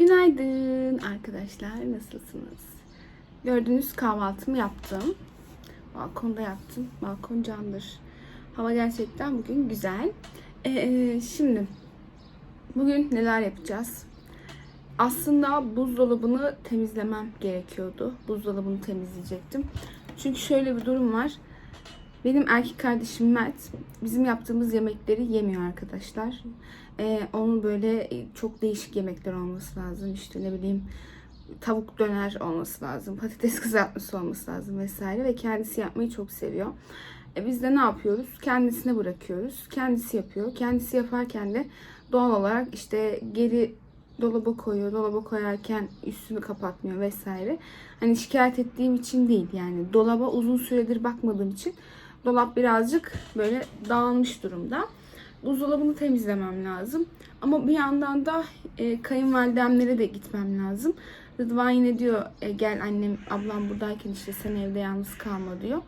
Günaydın arkadaşlar. Nasılsınız? Gördüğünüz kahvaltımı yaptım. Balkonda yaptım. Balkon candır. Hava gerçekten bugün güzel. Ee, şimdi bugün neler yapacağız? Aslında buzdolabını temizlemem gerekiyordu. Buzdolabını temizleyecektim. Çünkü şöyle bir durum var. Benim erkek kardeşim Mert bizim yaptığımız yemekleri yemiyor arkadaşlar. Ee, onun böyle e, çok değişik yemekler olması lazım. İşte ne bileyim tavuk döner olması lazım. Patates kızartması olması lazım vesaire. Ve kendisi yapmayı çok seviyor. E biz de ne yapıyoruz? Kendisine bırakıyoruz. Kendisi yapıyor. Kendisi yaparken de doğal olarak işte geri dolaba koyuyor. Dolaba koyarken üstünü kapatmıyor vesaire. Hani şikayet ettiğim için değil yani. Dolaba uzun süredir bakmadığım için dolap birazcık böyle dağılmış durumda. Buzdolabını temizlemem lazım. Ama bir yandan da e, kayınvalidemlere de gitmem lazım. Rıdvan yine diyor e, gel annem ablam buradayken işte sen evde yalnız kalma diyor.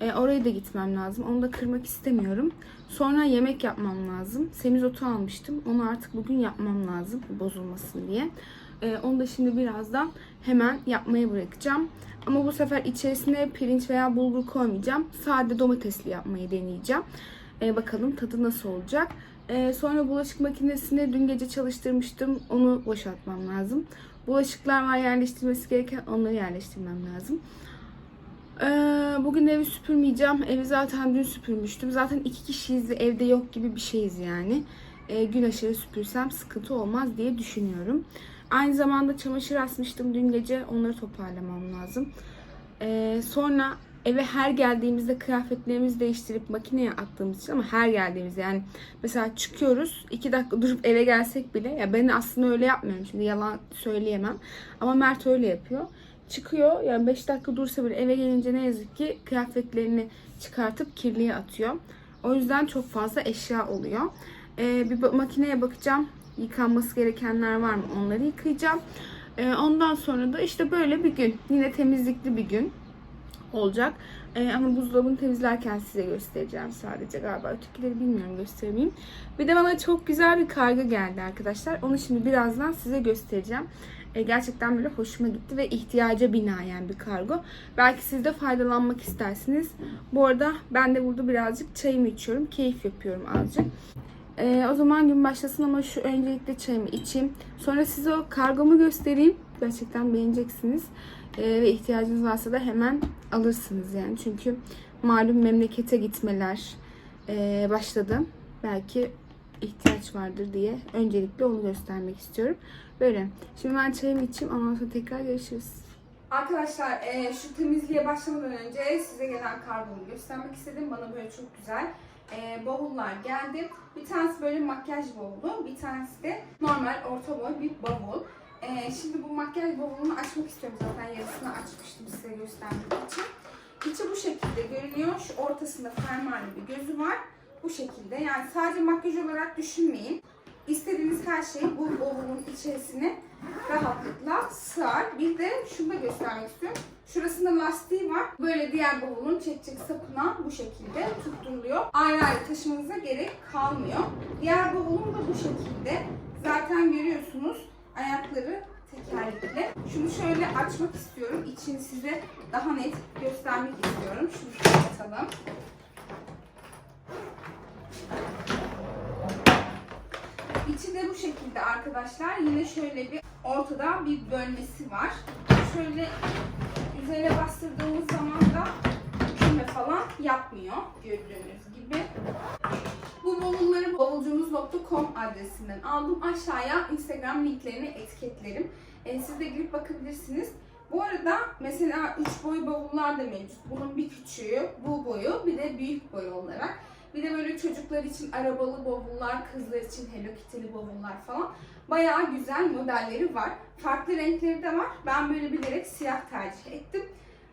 E, oraya da gitmem lazım. Onu da kırmak istemiyorum. Sonra yemek yapmam lazım. Semizotu almıştım. Onu artık bugün yapmam lazım. Bozulmasın diye. E, onu da şimdi birazdan hemen yapmaya bırakacağım. Ama bu sefer içerisine pirinç veya bulgur koymayacağım. Sade domatesli yapmayı deneyeceğim. E, bakalım tadı nasıl olacak. E, sonra bulaşık makinesini dün gece çalıştırmıştım. Onu boşaltmam lazım. Bulaşıklar var yerleştirmesi gereken onları yerleştirmem lazım. Ee, bugün evi süpürmeyeceğim. Evi zaten dün süpürmüştüm. Zaten iki kişiyiz evde yok gibi bir şeyiz yani. Ee, gün aşırı süpürsem sıkıntı olmaz diye düşünüyorum. Aynı zamanda çamaşır asmıştım dün gece. Onları toparlamam lazım. Ee, sonra eve her geldiğimizde kıyafetlerimizi değiştirip makineye attığımız için ama her geldiğimiz yani mesela çıkıyoruz iki dakika durup eve gelsek bile ya ben aslında öyle yapmıyorum şimdi yalan söyleyemem ama Mert öyle yapıyor çıkıyor yani 5 dakika dursa bile eve gelince ne yazık ki kıyafetlerini çıkartıp kirliye atıyor. O yüzden çok fazla eşya oluyor. Ee, bir makineye bakacağım. Yıkanması gerekenler var mı? Onları yıkayacağım. Ee, ondan sonra da işte böyle bir gün. Yine temizlikli bir gün olacak. Ee, ama buzdolabını temizlerken size göstereceğim sadece galiba. Ötekileri bilmiyorum göstermeyeyim. Bir de bana çok güzel bir kargo geldi arkadaşlar. Onu şimdi birazdan size göstereceğim. Ee, gerçekten böyle hoşuma gitti ve ihtiyaca binaen bir kargo. Belki siz de faydalanmak istersiniz. Bu arada ben de burada birazcık çayımı içiyorum. Keyif yapıyorum azıcık. Ee, o zaman gün başlasın ama şu öncelikle çayımı içeyim. Sonra size o kargomu göstereyim. Gerçekten beğeneceksiniz. Ee, ve ihtiyacınız varsa da hemen alırsınız yani. Çünkü malum memlekete gitmeler ee, başladı. Belki ihtiyaç vardır diye öncelikle onu göstermek istiyorum. Böyle. Şimdi ben çayımı içeyim. Ondan sonra tekrar görüşürüz. Arkadaşlar e, şu temizliğe başlamadan önce size gelen kargomu göstermek istedim. Bana böyle çok güzel e, bavullar geldi. Bir tanesi böyle makyaj bavulu, bir tanesi de normal orta boy bir bavul. E, şimdi bu makyaj bavulunu açmak istiyorum zaten yarısını açmıştım size göstermek için. İçi bu şekilde görünüyor. Şu ortasında fermuarlı bir gözü var. Bu şekilde yani sadece makyaj olarak düşünmeyin. İstediğiniz her şey bu bavulun içerisine rahatlıkla sığar. Bir de şunu da göstermek istiyorum. Şurasında lastiği var. Böyle diğer bavulun çekecek sapına bu şekilde tutturuluyor. Ayrı ayrı taşımanıza gerek kalmıyor. Diğer bavulum da bu şekilde. Zaten görüyorsunuz ayakları tekerlekli. Şunu şöyle açmak istiyorum. İçini size daha net göstermek istiyorum. Şunu şöyle atalım. İçi de bu şekilde arkadaşlar. Yine şöyle bir ortada bir bölmesi var. Şöyle üzerine bastırdığımız zaman da küme falan yapmıyor gördüğünüz gibi. Bu bavulları bavulcumuz.com adresinden aldım. Aşağıya Instagram linklerini etiketlerim. Ee, siz de girip bakabilirsiniz. Bu arada mesela 3 boy bavullar da mevcut. Bunun bir küçüğü, bu boyu, bir de büyük boy olarak. Bir de böyle çocuklar için arabalı bavullar, kızlar için Hello Kitty'li bavullar falan. Bayağı güzel modelleri var. Farklı renkleri de var. Ben böyle bilerek siyah tercih ettim.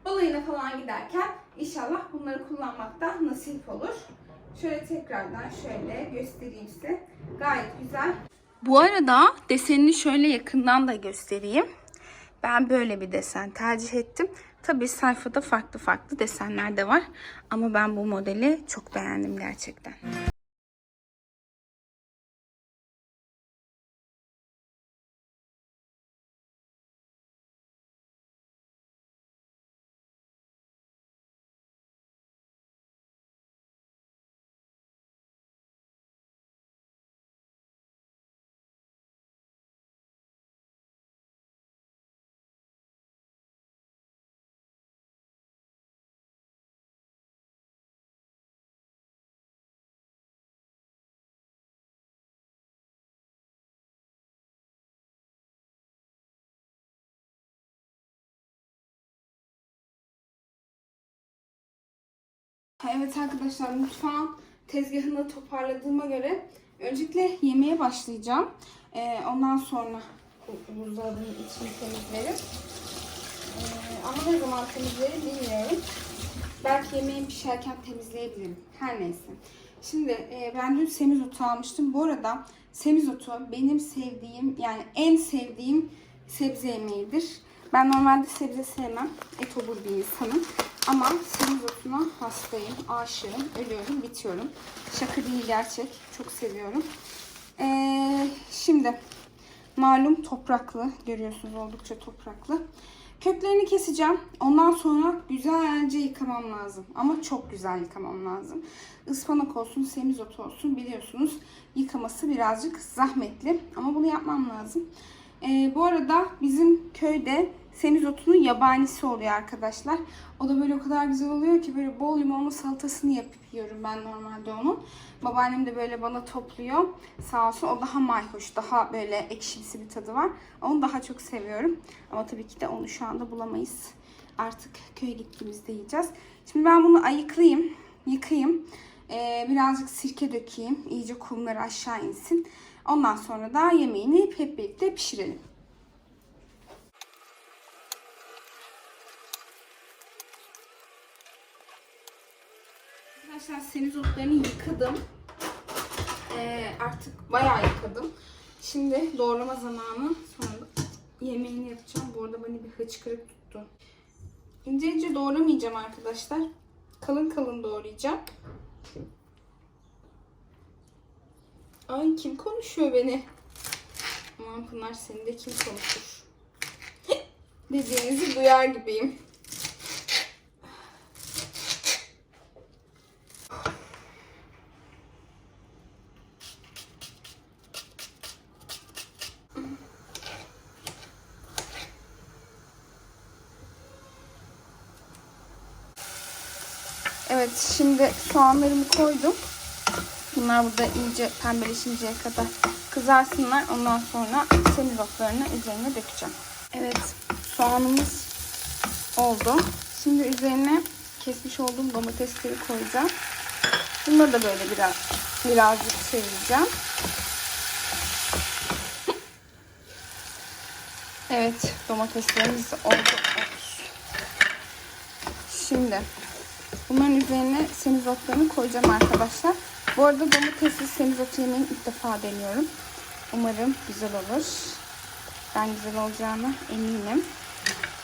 Balayına falan giderken inşallah bunları kullanmak da nasip olur. Şöyle tekrardan şöyle göstereyim size. Gayet güzel. Bu arada desenini şöyle yakından da göstereyim. Ben böyle bir desen tercih ettim. Tabii sayfada farklı farklı desenler de var. Ama ben bu modeli çok beğendim gerçekten. Evet arkadaşlar mutfağın tezgahını toparladığıma göre öncelikle yemeğe başlayacağım. Ee, ondan sonra bu- buzdolabının içini temizlerim. Ee, ama ne zaman temizlerim bilmiyorum. Belki yemeğim pişerken temizleyebilirim. Her neyse. Şimdi e, ben dün semizotu almıştım. Bu arada semizotu benim sevdiğim yani en sevdiğim sebze yemeğidir. Ben normalde sebze sevmem. Et olur bir insanım. Ama semizotuna hastayım, aşığım, ölüyorum, bitiyorum. Şaka değil gerçek. Çok seviyorum. Ee, şimdi malum topraklı. Görüyorsunuz oldukça topraklı. Köklerini keseceğim. Ondan sonra güzelce yıkamam lazım. Ama çok güzel yıkamam lazım. Ispanak olsun, semizotu olsun biliyorsunuz yıkaması birazcık zahmetli. Ama bunu yapmam lazım. Ee, bu arada bizim köyde semizotunun yabanisi oluyor arkadaşlar. O da böyle o kadar güzel oluyor ki böyle bol limonlu salatasını yapıp yiyorum ben normalde onun. Babaannem de böyle bana topluyor. Sağ olsun o daha mayhoş, daha böyle ekşimsi bir tadı var. Onu daha çok seviyorum. Ama tabii ki de onu şu anda bulamayız. Artık köye gittiğimizde yiyeceğiz. Şimdi ben bunu ayıklayayım, yıkayayım. Ee, birazcık sirke dökeyim. İyice kumları aşağı insin. Ondan sonra da yemeğini hep birlikte pişirelim. Arkadaşlar semizotlarını yıkadım. Ee, artık bayağı yıkadım. Şimdi doğrama zamanı. Sonra yemeğini yapacağım. Bu arada beni bir hıçkırık tuttu. İnce ince doğramayacağım arkadaşlar. Kalın kalın doğrayacağım. Ay kim konuşuyor beni? Aman Pınar seni de kim konuşur? Dediğinizi duyar gibiyim. Evet şimdi soğanlarımı koydum. Bunlar burada iyice pembeleşinceye kadar kızarsınlar. Ondan sonra semizotlarını üzerine dökeceğim. Evet soğanımız oldu. Şimdi üzerine kesmiş olduğum domatesleri koyacağım. Bunları da böyle biraz birazcık çevireceğim. Evet domateslerimiz oldu. Şimdi bunların üzerine semizotlarını koyacağım arkadaşlar. Bu arada domatesli semizotu yemeğini ilk defa deniyorum. Umarım güzel olur. Ben güzel olacağına eminim.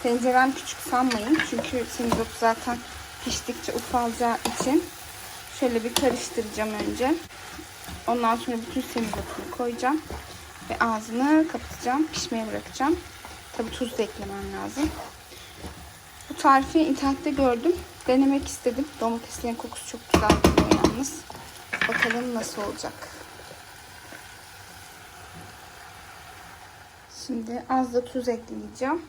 Tencerem küçük sanmayın. Çünkü semizot zaten piştikçe ufalacağı için. Şöyle bir karıştıracağım önce. Ondan sonra bütün semizotunu koyacağım. Ve ağzını kapatacağım. Pişmeye bırakacağım. Tabi tuz da eklemem lazım. Bu tarifi internette gördüm. Denemek istedim. Domateslerin kokusu çok güzel yalnız. Bakalım nasıl olacak. Şimdi az da tuz ekleyeceğim.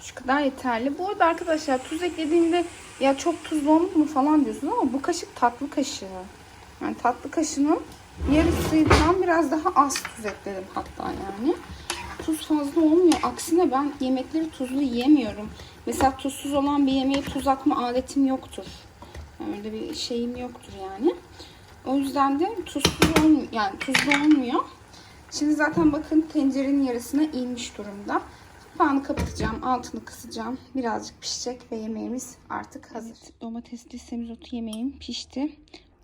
Şu kadar yeterli. Bu arada arkadaşlar tuz eklediğinde ya çok tuzlu olmuş mu falan diyorsun ama bu kaşık tatlı kaşığı. Yani tatlı kaşığının yarısından biraz daha az tuz ekledim hatta yani. Tuz fazla olmuyor. Aksine ben yemekleri tuzlu yiyemiyorum. Mesela tuzsuz olan bir yemeğe tuz atma aletim yoktur. Öyle bir şeyim yoktur yani. O yüzden de tuzsuz olmuyor. Yani tuzlu olmuyor. Şimdi zaten bakın tencerenin yarısına inmiş durumda. Kapağını kapatacağım, altını kısacağım. Birazcık pişecek ve yemeğimiz artık hazır. Evet, domatesli semizotu yemeğim pişti.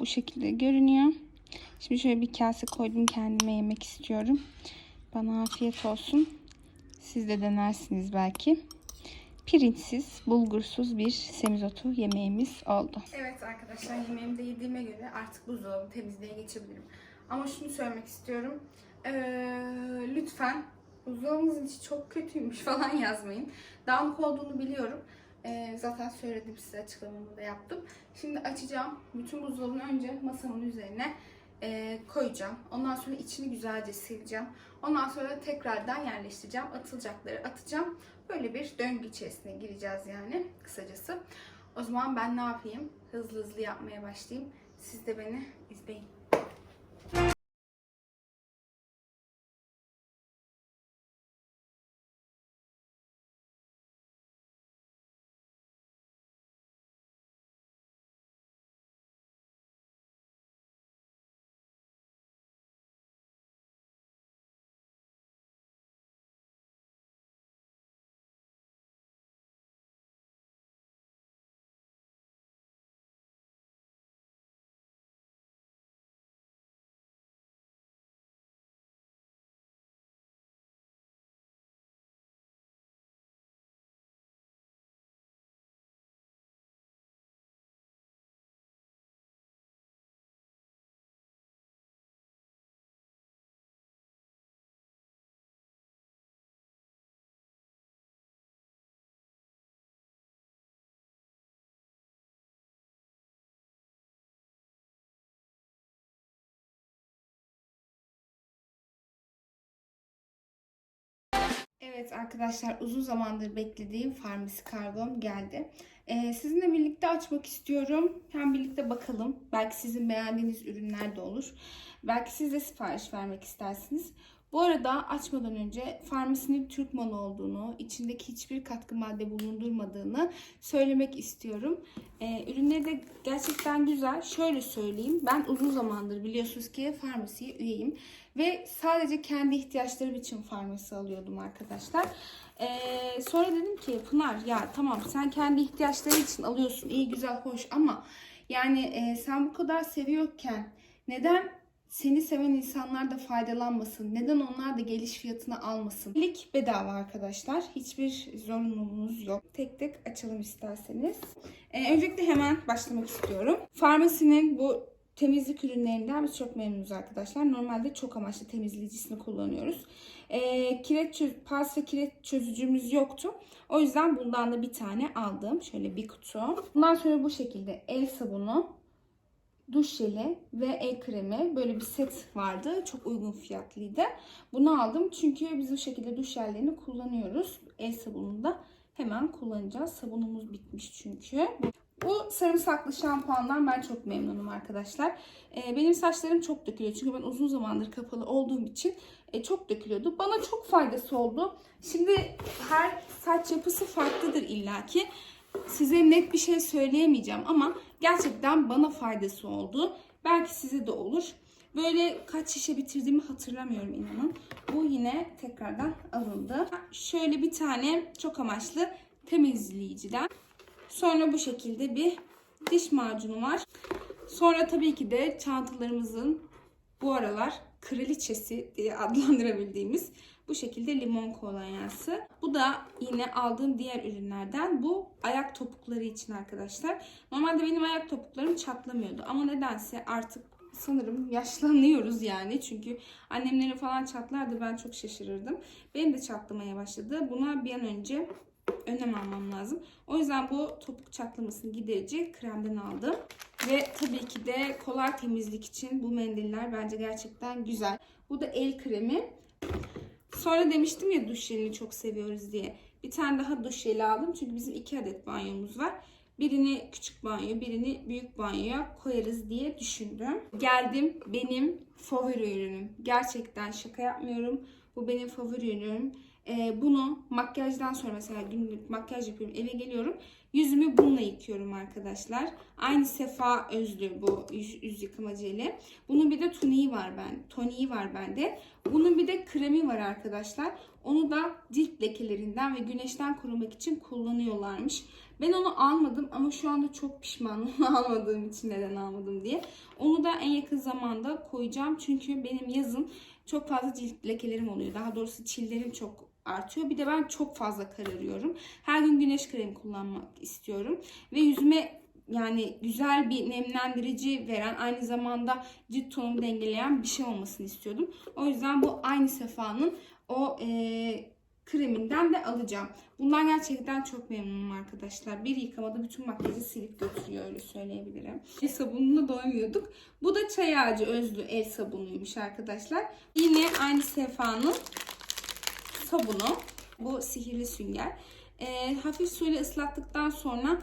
Bu şekilde görünüyor. Şimdi şöyle bir kase koydum kendime yemek istiyorum. Bana afiyet olsun. Siz de denersiniz belki. Pirinçsiz, bulgursuz bir semizotu yemeğimiz oldu. Evet arkadaşlar yemeğimi de yediğime göre artık buzdolabı temizliğe geçebilirim. Ama şunu söylemek istiyorum. Ee, lütfen buzdolabınızın içi çok kötüymüş falan yazmayın. Dağınık olduğunu biliyorum. Ee, zaten söyledim size açıklamamı da yaptım. Şimdi açacağım. Bütün buzdolabını önce masamın üzerine e, koyacağım. Ondan sonra içini güzelce sileceğim. Ondan sonra tekrardan yerleştireceğim. Atılacakları atacağım. Böyle bir döngü içerisine gireceğiz yani kısacası. O zaman ben ne yapayım? Hızlı hızlı yapmaya başlayayım. Siz de beni izleyin. Evet arkadaşlar uzun zamandır beklediğim farmasi kargom geldi. Ee, sizinle birlikte açmak istiyorum. Hem birlikte bakalım. Belki sizin beğendiğiniz ürünler de olur. Belki siz de sipariş vermek istersiniz. Bu arada açmadan önce farmasinin Türk malı olduğunu, içindeki hiçbir katkı madde bulundurmadığını söylemek istiyorum. Ee, ürünleri de gerçekten güzel. Şöyle söyleyeyim. Ben uzun zamandır biliyorsunuz ki farmasiye üyeyim. Ve sadece kendi ihtiyaçlarım için farmasi alıyordum arkadaşlar. Ee, sonra dedim ki Pınar ya tamam sen kendi ihtiyaçları için alıyorsun. iyi güzel hoş ama yani e, sen bu kadar seviyorken neden seni seven insanlar da faydalanmasın? Neden onlar da geliş fiyatını almasın? İlk bedava arkadaşlar. Hiçbir zorunluluğunuz yok. Tek tek açalım isterseniz. Ee, öncelikle hemen başlamak istiyorum. Farmasinin bu temizlik ürünlerinden biz çok memnunuz arkadaşlar. Normalde çok amaçlı temizleyicisini kullanıyoruz. Ee, kireç çöz pas kireç çözücümüz yoktu. O yüzden bundan da bir tane aldım. Şöyle bir kutu. Bundan sonra bu şekilde el sabunu, duş jeli ve el kremi böyle bir set vardı. Çok uygun fiyatlıydı. Bunu aldım çünkü biz bu şekilde duş jellerini kullanıyoruz. El sabununu da hemen kullanacağız. Sabunumuz bitmiş çünkü. Bu sarımsaklı şampuandan ben çok memnunum arkadaşlar. Ee, benim saçlarım çok dökülüyor. Çünkü ben uzun zamandır kapalı olduğum için e, çok dökülüyordu. Bana çok faydası oldu. Şimdi her saç yapısı farklıdır illaki. Size net bir şey söyleyemeyeceğim ama gerçekten bana faydası oldu. Belki size de olur. Böyle kaç şişe bitirdiğimi hatırlamıyorum inanın. Bu yine tekrardan alındı. Şöyle bir tane çok amaçlı temizleyiciden. Sonra bu şekilde bir diş macunu var. Sonra tabii ki de çantalarımızın bu aralar kraliçesi diye adlandırabildiğimiz bu şekilde limon kolonyası. Bu da yine aldığım diğer ürünlerden. Bu ayak topukları için arkadaşlar. Normalde benim ayak topuklarım çatlamıyordu. Ama nedense artık sanırım yaşlanıyoruz yani. Çünkü annemlerin falan çatlardı ben çok şaşırırdım. Benim de çatlamaya başladı. Buna bir an önce önlem almam lazım. O yüzden bu topuk çatlamasını giderici kremden aldım. Ve tabii ki de kolay temizlik için bu mendiller bence gerçekten güzel. Bu da el kremi. Sonra demiştim ya duş jelini çok seviyoruz diye. Bir tane daha duş jeli aldım. Çünkü bizim iki adet banyomuz var. Birini küçük banyo, birini büyük banyoya koyarız diye düşündüm. Geldim benim favori ürünüm. Gerçekten şaka yapmıyorum. Bu benim favori ürünüm. Ee, bunu makyajdan sonra mesela günlük makyaj yapıyorum eve geliyorum. Yüzümü bununla yıkıyorum arkadaşlar. Aynı Sefa Özlü bu yüz, yüz yıkama jeli. Bunun bir de toniği var ben. Toniği var bende. Bunun bir de kremi var arkadaşlar. Onu da cilt lekelerinden ve güneşten korumak için kullanıyorlarmış. Ben onu almadım ama şu anda çok pişmanım almadığım için neden almadım diye. Onu da en yakın zamanda koyacağım. Çünkü benim yazın çok fazla cilt lekelerim oluyor. Daha doğrusu çillerim çok artıyor. Bir de ben çok fazla kararıyorum. Her gün güneş kremi kullanmak istiyorum. Ve yüzüme yani güzel bir nemlendirici veren aynı zamanda cilt tonumu dengeleyen bir şey olmasını istiyordum. O yüzden bu aynı sefa'nın o e, kreminden de alacağım. Bundan gerçekten çok memnunum arkadaşlar. Bir yıkamada bütün makyajı silip götürüyor öyle söyleyebilirim. El sabununa doymuyorduk. Bu da çay ağacı özlü el sabunuymuş arkadaşlar. Yine aynı sefa'nın sabunu. Bu sihirli sünger. E, hafif suyla ıslattıktan sonra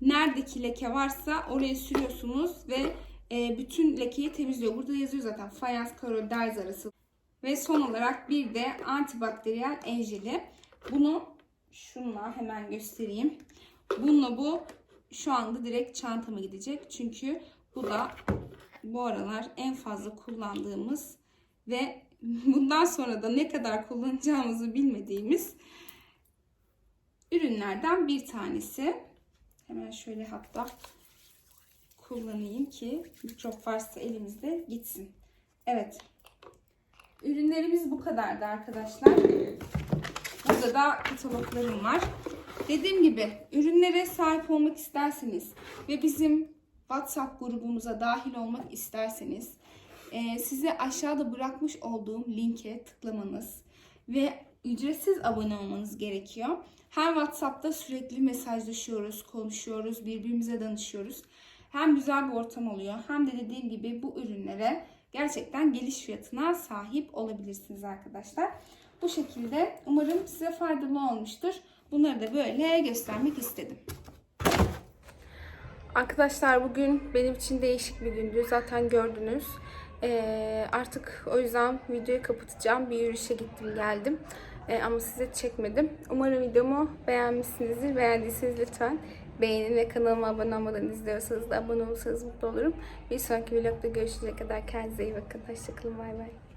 neredeki leke varsa oraya sürüyorsunuz ve e, bütün lekeyi temizliyor. Burada yazıyor zaten fayans, karol, derz arası. Ve son olarak bir de antibakteriyel el jeli. Bunu şunla hemen göstereyim. Bununla bu şu anda direkt çantama gidecek. Çünkü bu da bu aralar en fazla kullandığımız ve bundan sonra da ne kadar kullanacağımızı bilmediğimiz ürünlerden bir tanesi. Hemen şöyle hatta kullanayım ki mikrop varsa elimizde gitsin. Evet. Ürünlerimiz bu kadardı arkadaşlar. Burada da kataloglarım var. Dediğim gibi ürünlere sahip olmak isterseniz ve bizim WhatsApp grubumuza dahil olmak isterseniz e, size aşağıda bırakmış olduğum linke tıklamanız ve ücretsiz abone olmanız gerekiyor. Hem WhatsApp'ta sürekli mesajlaşıyoruz, konuşuyoruz, birbirimize danışıyoruz. Hem güzel bir ortam oluyor hem de dediğim gibi bu ürünlere gerçekten geliş fiyatına sahip olabilirsiniz arkadaşlar. Bu şekilde. Umarım size faydalı olmuştur. Bunları da böyle göstermek istedim. Arkadaşlar bugün benim için değişik bir gündü. Zaten gördünüz. Ee, artık o yüzden videoyu kapatacağım. Bir yürüyüşe gittim geldim. Ee, ama size çekmedim. Umarım videomu beğenmişsinizdir. Beğendiyseniz lütfen beğenin ve kanalıma abone olmadan izliyorsanız da abone olursanız mutlu olurum. Bir sonraki vlogda görüşünceye kadar kendinize iyi bakın. Hoşçakalın. Bay bay.